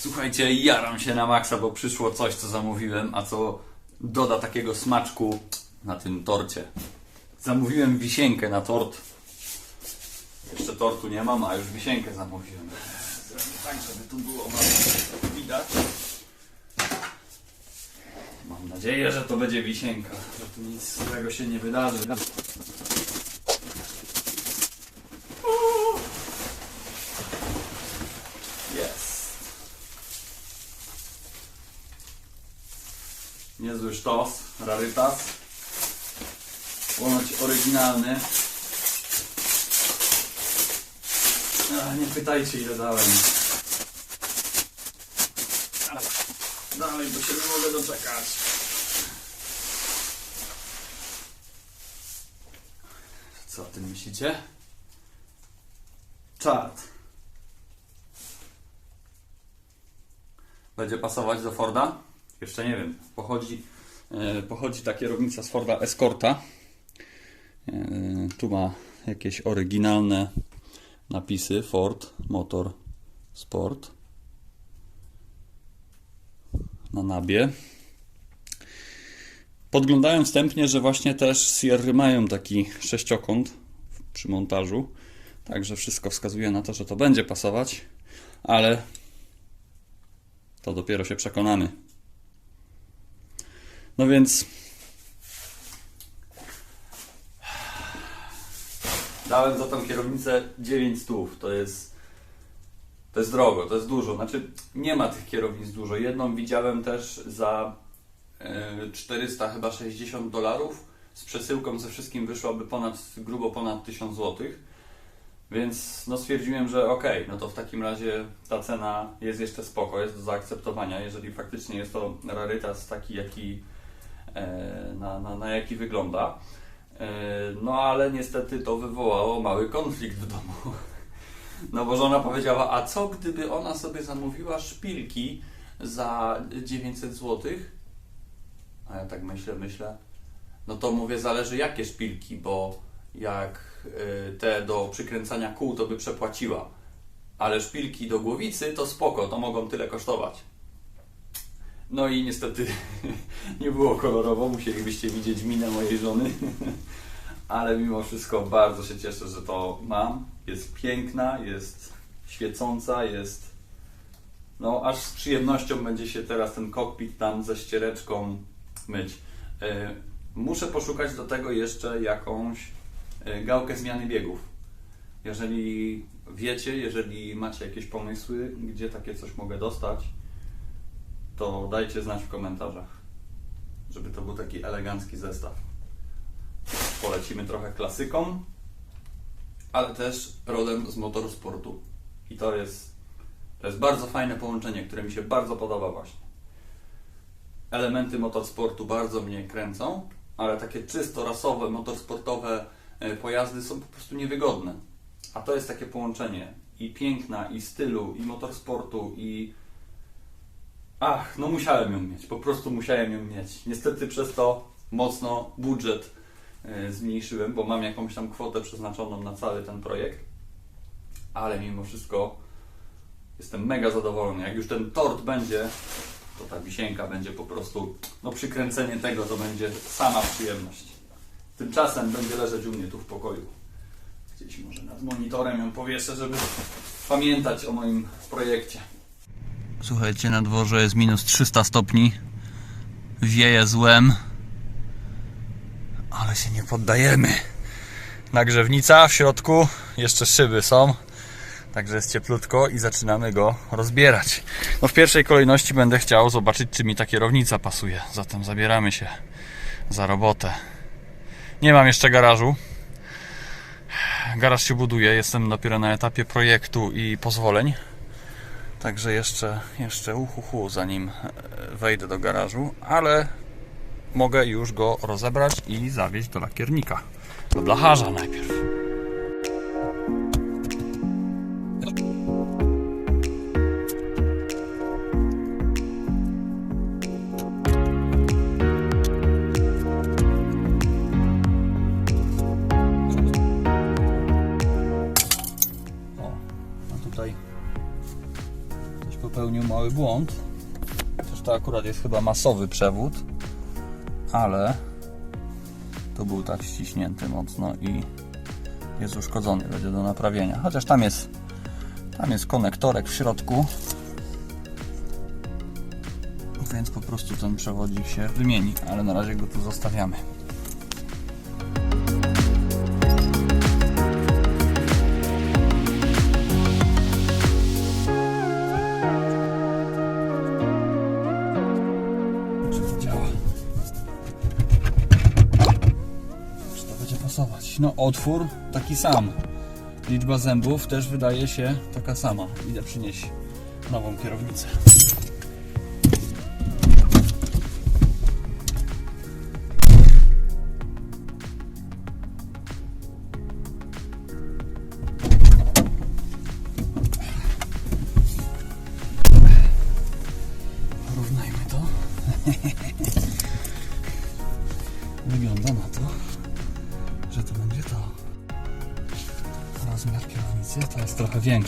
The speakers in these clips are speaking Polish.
Słuchajcie, jaram się na maksa, bo przyszło coś, co zamówiłem, a co doda takiego smaczku na tym torcie. Zamówiłem wisienkę na tort. Jeszcze tortu nie mam, a już wisienkę zamówiłem. Zrobię tak, żeby tu było wam widać. Mam nadzieję, że to będzie wisienka, że tu nic złego się nie wydarzy. Jest. Niezły sztos, rarytas. Ponoć oryginalny. Ach, nie pytajcie ile dałem. Dalej, bo się nie mogę doczekać. Co o tym myślicie? Czad. Będzie pasować do Forda? Jeszcze nie wiem. Pochodzi, pochodzi ta kierownica z Forda Escorta. E, tu ma jakieś oryginalne napisy Ford Motor Sport na nabie. Podglądałem wstępnie, że właśnie też Sierry mają taki sześciokąt przy montażu. Także wszystko wskazuje na to, że to będzie pasować, ale to dopiero się przekonamy. No więc dałem za tą kierownicę 9 stów. To jest to jest drogo, to jest dużo. Znaczy nie ma tych kierownic dużo. Jedną widziałem też za e, 400 chyba 60 dolarów. Z przesyłką ze wszystkim wyszłaby ponad, grubo ponad 1000 złotych. Więc no stwierdziłem, że okej, no to w takim razie ta cena jest jeszcze spoko, jest do zaakceptowania, jeżeli faktycznie jest to rarytas taki, jaki, e, na, na, na jaki wygląda. E, no ale niestety to wywołało mały konflikt w domu. No bo żona powiedziała, a co gdyby ona sobie zamówiła szpilki za 900 zł? A ja tak myślę, myślę. No to mówię, zależy jakie szpilki, bo jak y, te do przykręcania kół, to by przepłaciła. Ale szpilki do głowicy to spoko, to mogą tyle kosztować. No i niestety nie było kolorowo, musielibyście widzieć minę mojej żony. Ale mimo wszystko bardzo się cieszę, że to mam. Jest piękna, jest świecąca, jest. No, aż z przyjemnością będzie się teraz ten kokpit tam ze ściereczką myć. E, Muszę poszukać do tego jeszcze jakąś e, gałkę zmiany biegów. Jeżeli wiecie, jeżeli macie jakieś pomysły, gdzie takie coś mogę dostać, to dajcie znać w komentarzach, żeby to był taki elegancki zestaw. Polecimy trochę klasyką, ale też rodem z motorsportu. I to jest, to jest bardzo fajne połączenie, które mi się bardzo podoba właśnie. Elementy motorsportu bardzo mnie kręcą, ale takie czysto rasowe, motorsportowe e, pojazdy są po prostu niewygodne. A to jest takie połączenie i piękna, i stylu, i motorsportu, i Ach, no musiałem ją mieć, po prostu musiałem ją mieć. Niestety przez to mocno budżet e, zmniejszyłem, bo mam jakąś tam kwotę przeznaczoną na cały ten projekt. Ale mimo wszystko jestem mega zadowolony. Jak już ten tort będzie, to ta wisienka będzie po prostu, no przykręcenie tego to będzie sama przyjemność. Tymczasem będzie leżeć u mnie tu w pokoju. Gdzieś może nad monitorem ją powieszę, żeby pamiętać o moim projekcie. Słuchajcie, na dworze jest minus 300 stopni. Wieje złem. Ale się nie poddajemy. Nagrzewnica w środku, jeszcze szyby są. Także jest cieplutko i zaczynamy go rozbierać. No w pierwszej kolejności będę chciał zobaczyć, czy mi ta kierownica pasuje. Zatem zabieramy się za robotę. Nie mam jeszcze garażu. Garaż się buduje, jestem dopiero na etapie projektu i pozwoleń. Także jeszcze, jeszcze uhuhu, zanim e, wejdę do garażu, ale mogę już go rozebrać i zawieźć do lakiernika. Do blacharza najpierw. Mały błąd. Też to akurat jest chyba masowy przewód, ale to był tak ściśnięty mocno i jest uszkodzony, będzie do naprawienia. Chociaż tam jest, tam jest konektorek w środku, więc po prostu ten przewodzik się wymieni, ale na razie go tu zostawiamy. No otwór taki sam. Liczba zębów też wydaje się taka sama. Idę przynieść nową kierownicę.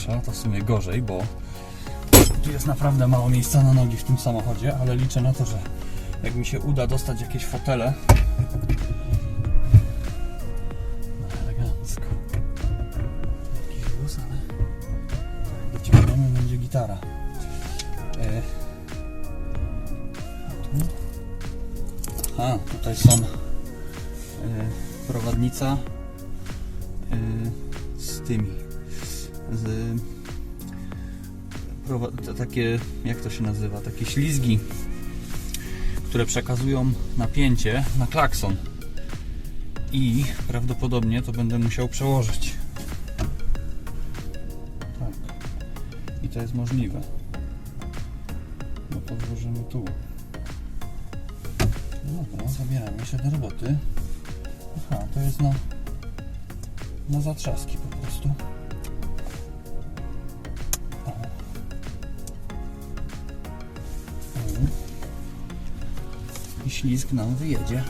Większa, to w sumie gorzej, bo tu jest naprawdę mało miejsca na nogi w tym samochodzie, ale liczę na to, że jak mi się uda dostać jakieś fotele. No elegancko. Jakiś wóz, ale jak dociągniemy będzie gitara. E, tu? Aha, tutaj są e, prowadnica e, z tymi takie, jak to się nazywa, takie ślizgi, które przekazują napięcie na klakson i prawdopodobnie to będę musiał przełożyć. Tak. I to jest możliwe. No to włożymy tu. No dobra, zabieramy się do roboty. Aha, to jest na, na zatrzaski po prostu. Ślizg nam wyjedzie.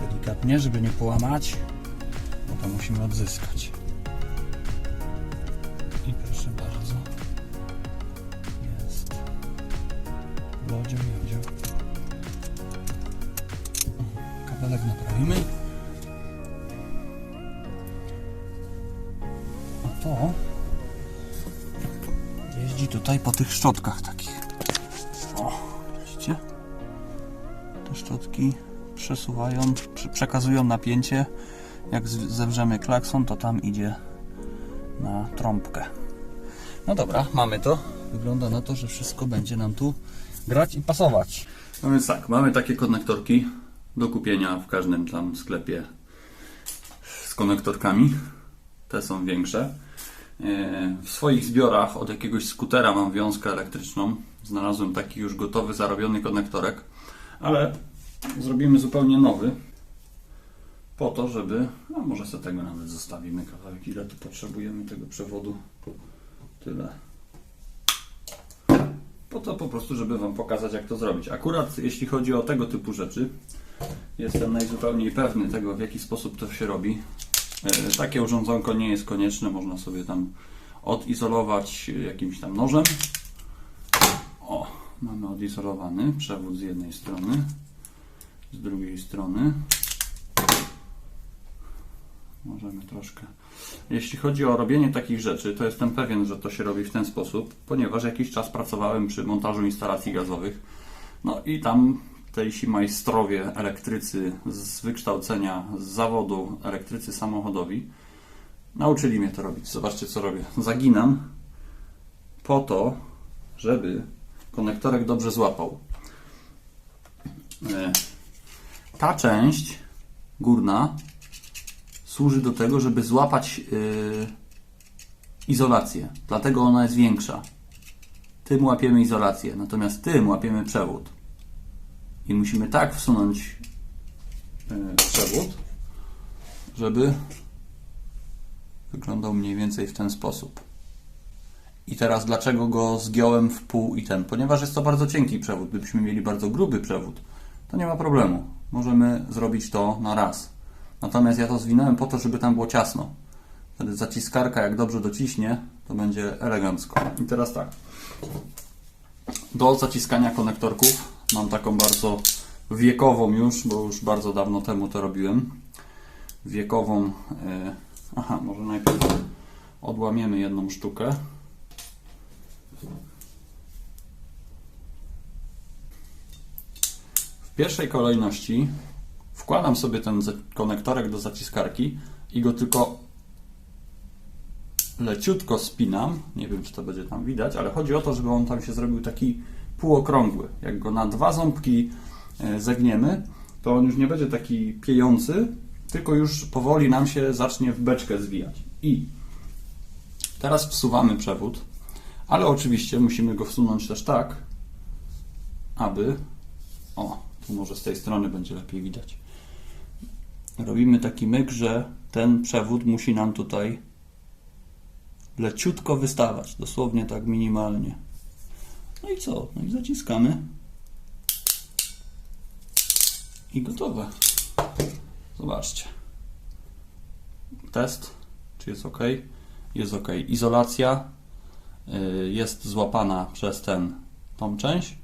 Delikatnie, żeby nie połamać, bo to musimy odzyskać. I proszę bardzo. Jest. Lodzio, jodzio. O, Kabelek naprawimy. Tutaj po tych szczotkach takich. O, widzicie? Te szczotki przesuwają, prze- przekazują napięcie. Jak zewrzemy klakson, to tam idzie na trąbkę. No dobra, mamy to. Wygląda na to, że wszystko będzie nam tu grać i pasować. No więc tak, mamy takie konektorki do kupienia w każdym tam sklepie z konektorkami. Te są większe. W swoich zbiorach od jakiegoś skutera mam wiązkę elektryczną. Znalazłem taki już gotowy, zarobiony konektorek, ale zrobimy zupełnie nowy. Po to, żeby. A może sobie tego nawet zostawimy kawałek. Ile tu potrzebujemy tego przewodu? Tyle. Po to po prostu, żeby Wam pokazać, jak to zrobić. Akurat jeśli chodzi o tego typu rzeczy, jestem najzupełniej pewny tego, w jaki sposób to się robi. E, Takie urządzonko nie jest konieczne, można sobie tam odizolować jakimś tam nożem. O, mamy odizolowany przewód z jednej strony, z drugiej strony. Możemy troszkę. Jeśli chodzi o robienie takich rzeczy, to jestem pewien, że to się robi w ten sposób, ponieważ jakiś czas pracowałem przy montażu instalacji gazowych. No i tam tejsi majstrowie elektrycy z wykształcenia, z zawodu elektrycy samochodowi nauczyli mnie to robić. Zobaczcie, co robię. Zaginam po to, żeby konektorek dobrze złapał. E, Ta część górna służy do tego, żeby złapać yy, izolację. Dlatego ona jest większa. Tym łapiemy izolację, natomiast tym łapiemy przewód. I musimy tak wsunąć yy, przewód, żeby wyglądał mniej więcej w ten sposób. I teraz dlaczego go zgiąłem w pół i ten? Ponieważ jest to bardzo cienki przewód. Gdybyśmy mieli bardzo gruby przewód, to nie ma problemu. Możemy zrobić to na raz. Natomiast ja to zwinąłem po to, żeby tam było ciasno. Wtedy zaciskarka jak dobrze dociśnie, to będzie elegancko. I teraz tak. Do zaciskania konektorków mam taką bardzo wiekową już, bo już bardzo dawno temu to robiłem. Wiekową. e, aha, może najpierw odłamiemy jedną sztukę. W pierwszej kolejności wkładam sobie ten konektorek do zaciskarki i go tylko leciutko spinam. Nie wiem, czy to będzie tam widać, ale chodzi o to, żeby on tam się zrobił taki półokrągły. Jak go na dwa ząbki e, zegniemy, to on już nie będzie taki piejący, tylko już powoli nam się zacznie w beczkę zwijać. I teraz wsuwamy przewód, ale oczywiście musimy go wsunąć też tak, aby. O, tu może z tej strony będzie lepiej widać. Robimy taki myk, że ten przewód musi nam tutaj leciutko wystawać, dosłownie tak minimalnie. No i co? No i zaciskamy. I gotowe. Zobaczcie. Test, czy jest ok? Jest ok. Izolacja y, jest złapana przez ten, tą część,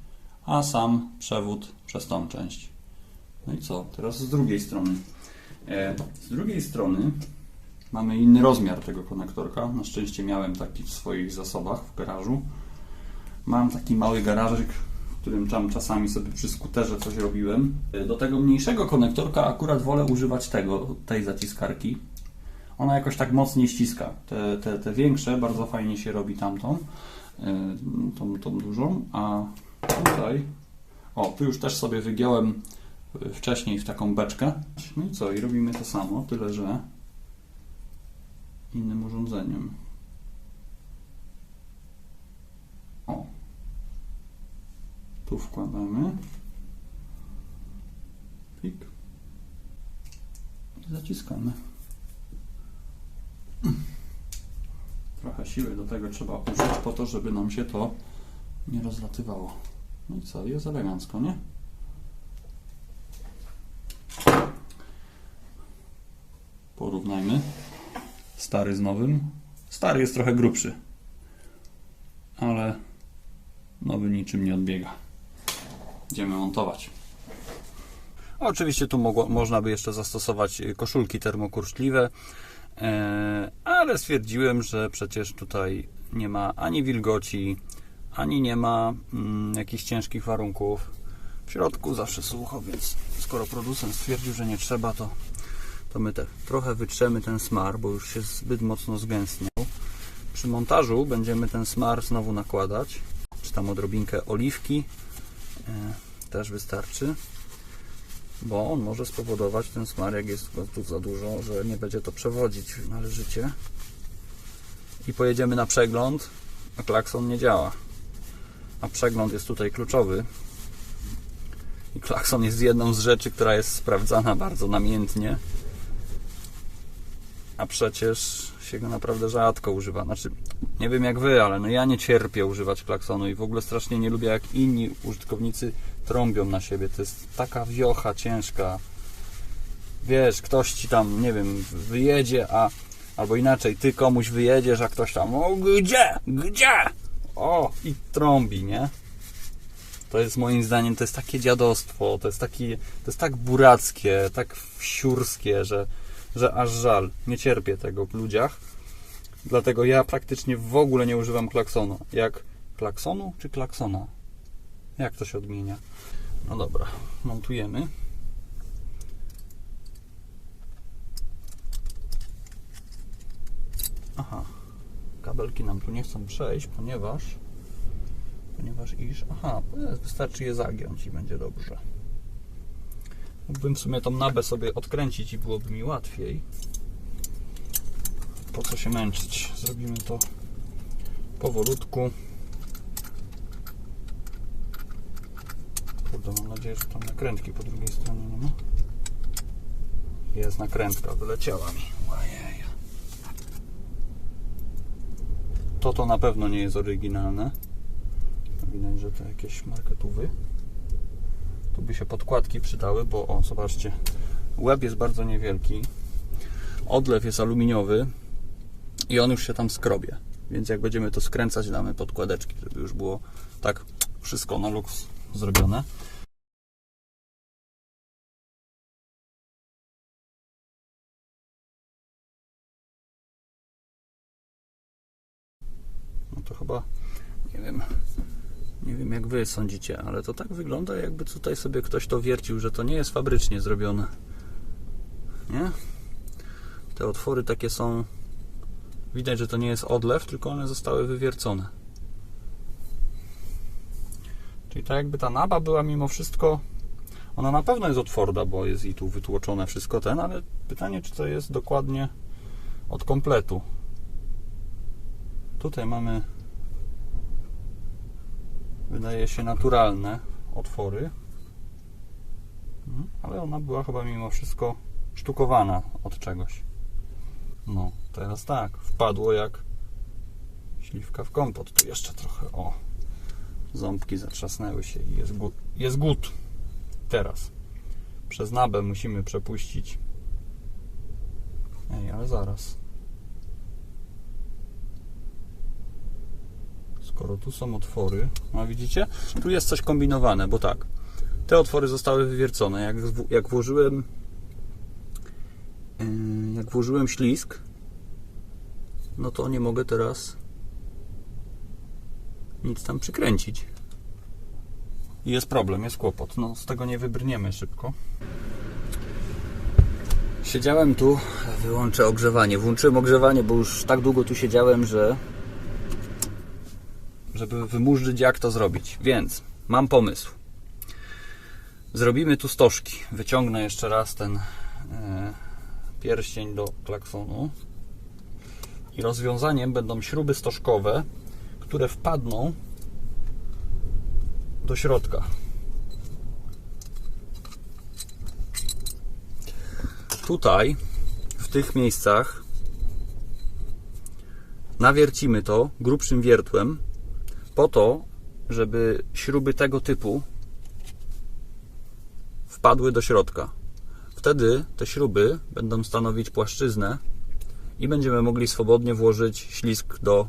a sam przewód przez tą część. No i co? Teraz z drugiej strony. E, Z drugiej strony mamy inny rozmiar tego konektorka. Na szczęście miałem taki w swoich zasobach w garażu. Mam taki mały garażyk, w którym tam czasami sobie przy skuterze coś robiłem. Do tego mniejszego konektorka akurat wolę używać tego, tej zaciskarki. Ona jakoś tak mocniej ściska. Te, te, te większe bardzo fajnie się robi tamtą, e, tą, tą dużą, a tutaj, o, tu już też sobie wygiąłem e, wcześniej w taką beczkę. No i co? I robimy to samo, tyle że innym urządzeniem. O. Tu wkładamy. Pik. I zaciskamy. Trochę siły do tego trzeba użyć po to, żeby nam się to nie rozlatywało. No i co? Jest elegancko, nie? Porównajmy. Stary z nowym. Stary jest trochę grubszy. Ale nowy niczym nie odbiega. Idziemy montować. Oczywiście tu mogło, można by jeszcze zastosować y, koszulki termokurczliwe, e, ale stwierdziłem, że przecież tutaj nie ma ani wilgoci, ani nie ma mm, jakichś ciężkich warunków. W środku zawsze sucho, więc skoro producent stwierdził, że nie trzeba, to, to my tak trochę wytrzemy ten smar, bo już się zbyt mocno zgęstniał. Przy montażu będziemy ten smar znowu nakładać, czy tam odrobinkę oliwki też wystarczy bo on może spowodować ten smar, jak jest go tu za dużo, że nie będzie to przewodzić należycie. I pojedziemy na przegląd, a klakson nie działa. A przegląd jest tutaj kluczowy. I klakson jest jedną z rzeczy, która jest sprawdzana bardzo namiętnie. A przecież się go naprawdę rzadko używa. Znaczy, nie wiem jak wy, ale no ja nie cierpię używać klaksonu i w ogóle strasznie nie lubię jak inni użytkownicy trąbią na siebie. To jest taka wiocha ciężka. Wiesz, ktoś ci tam, nie wiem, wyjedzie, a albo inaczej, ty komuś wyjedziesz, a ktoś tam, o gdzie? Gdzie? O, i trąbi, nie? To jest moim zdaniem, to jest takie dziadostwo, to jest, taki, to jest tak burackie, tak wsiurskie, że, że aż żal. Nie cierpię tego w ludziach. Dlatego ja praktycznie w ogóle nie używam klaksonu. Jak klaksonu czy klaksona? Jak to się odmienia? No dobra, montujemy. Aha, kabelki nam tu nie chcą przejść, ponieważ ponieważ iż, aha, wystarczy je zagiąć i będzie dobrze. Mógłbym w sumie tą nabę sobie odkręcić i byłoby mi łatwiej. Po co się męczyć? Zrobimy to powolutku. Kurde, mam nadzieję, że tam nakrętki po drugiej stronie nie ma. Jest nakrętka, wyleciała mi. Ojej. To to na pewno nie jest oryginalne. Widać, że to jakieś marketówy. By się podkładki przydały, bo o, zobaczcie, łeb jest bardzo niewielki. Odlew jest aluminiowy, i on już się tam skrobie. Więc jak będziemy to skręcać, damy podkładeczki, żeby już było tak wszystko na luks zrobione. No to chyba nie wiem. Nie wiem jak wy sądzicie, ale to tak wygląda jakby tutaj sobie ktoś to wiercił, że to nie jest fabrycznie zrobione. Nie? Te otwory takie są Widać, że to nie jest odlew, tylko one zostały wywiercone. Czyli tak jakby ta naba była mimo wszystko. Ona na pewno jest od Forda, bo jest i tu wytłoczone wszystko ten, ale pytanie, czy to jest dokładnie od kompletu. Tutaj mamy, wydaje się, naturalne otwory, Mhm, ale ona była chyba mimo wszystko sztukowana od czegoś. No, teraz tak, wpadło jak śliwka w kompot. Tu jeszcze trochę, o, ząbki zatrzasnęły się i jest gut. Jest gut. Teraz. Przez nabę musimy przepuścić. Ej, ale zaraz. Skoro tu są otwory, no widzicie? Tu jest coś kombinowane, bo tak. Te otwory zostały wywiercone. Jak, jak włożyłem Yy, jak włożyłem ślisk, no to nie mogę teraz nic tam przykręcić. I Jest problem, jest kłopot. No, z tego nie wybrniemy szybko. Siedziałem tu, wyłączę ogrzewanie. Włączyłem ogrzewanie, bo już tak długo tu siedziałem, że żeby wymurzyć jak to zrobić. Więc mam pomysł. Zrobimy tu stożki. Wyciągnę jeszcze raz ten e, pierścień do klaksonu. I rozwiązaniem będą śruby stożkowe, które wpadną do środka. Tutaj, w tych miejscach, nawiercimy to grubszym wiertłem, po to, żeby śruby tego typu wpadły do środka. Wtedy te śruby będą stanowić płaszczyznę i będziemy mogli swobodnie włożyć ślisk do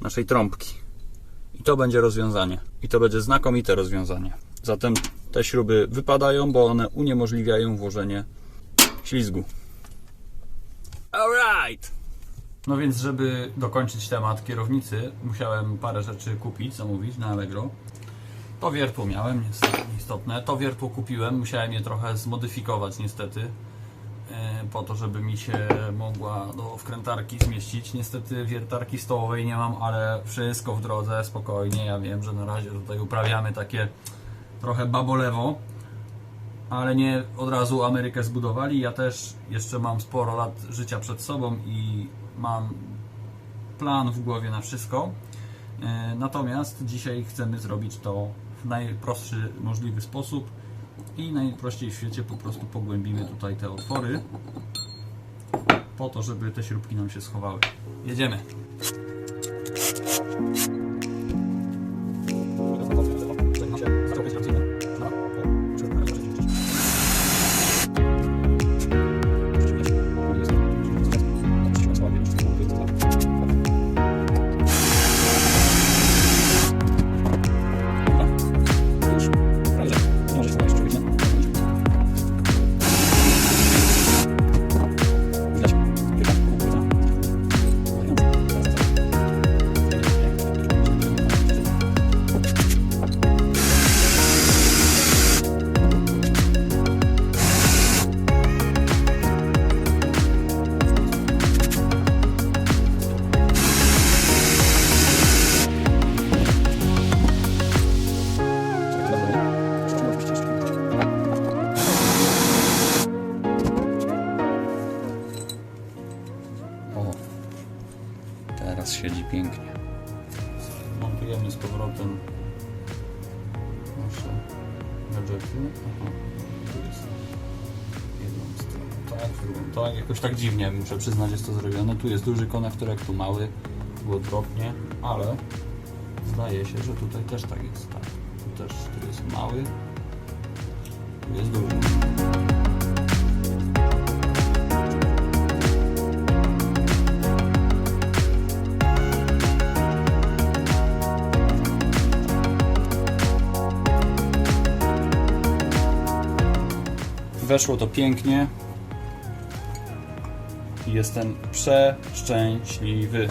naszej trąbki. I to będzie rozwiązanie. I to będzie znakomite rozwiązanie. Zatem te śruby wypadają, bo one uniemożliwiają włożenie ślizgu. Alright! No więc, żeby dokończyć temat kierownicy, musiałem parę rzeczy kupić, zamówić na Allegro. To wiertło miałem, niestety, istotne. To wiertło kupiłem, musiałem je trochę zmodyfikować niestety, e, po to, żeby mi się mogła do wkrętarki zmieścić. Niestety wiertarki stołowej nie mam, ale wszystko w drodze, spokojnie. Ja wiem, że na razie tutaj uprawiamy takie trochę babolewo, ale nie od razu Amerykę zbudowali. Ja też jeszcze mam sporo lat życia przed sobą i mam plan w głowie na wszystko. E, Natomiast dzisiaj chcemy zrobić to w najprostszy możliwy sposób i najprościej w świecie po prostu pogłębimy tutaj te otwory po to, żeby te śrubki nam się schowały. Jedziemy. O, teraz siedzi pięknie. Montujemy z powrotem nasze gadżety. Aha, tu jest jedną stronę tak, drugą tak. Jakoś tak dziwnie, muszę przyznać, jest to zrobione. Tu jest duży konektorek, tu mały, było drobnie, ale zdaje się, że tutaj też tak jest. Tak. Tu też tu jest mały, tu jest duży. Weszło to pięknie. Jestem przeszczęśliwy.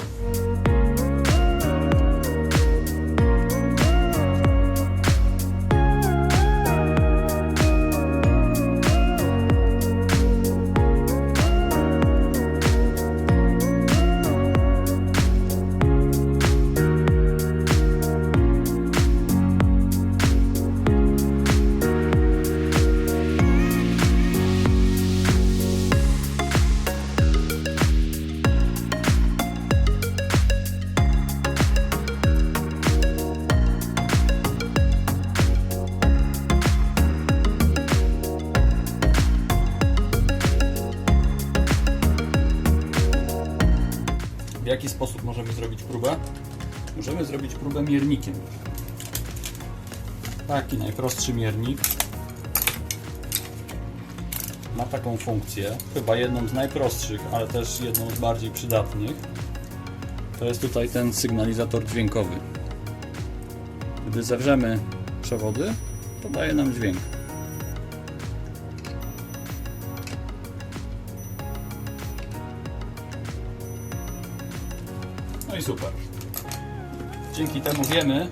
Jaki sposób możemy zrobić próbę? Możemy zrobić próbę miernikiem. Taki najprostszy miernik ma taką funkcję, chyba jedną z najprostszych, ale też jedną z bardziej przydatnych. To jest tutaj ten sygnalizator dźwiękowy. Gdy zawrzemy przewody, to daje nam dźwięk. Dzięki temu wiemy,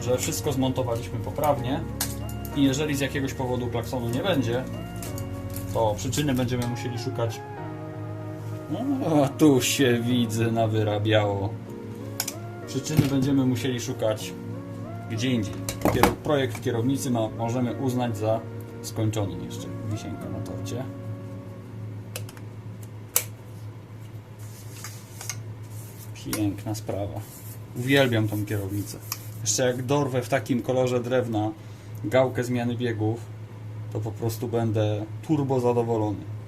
że wszystko zmontowaliśmy poprawnie i jeżeli z jakiegoś powodu klaksonu nie będzie, to przyczyny będziemy musieli szukać. O, tu się widzę nawyrabiało. Przyczyny będziemy musieli szukać gdzie indziej. Projekt kierownicy ma, możemy uznać za skończony jeszcze. Wisienka na torcie. Piękna sprawa. Uwielbiam tą kierownicę. Jeszcze jak dorwę w takim kolorze drewna gałkę zmiany biegów, to po prostu będę turbo zadowolony.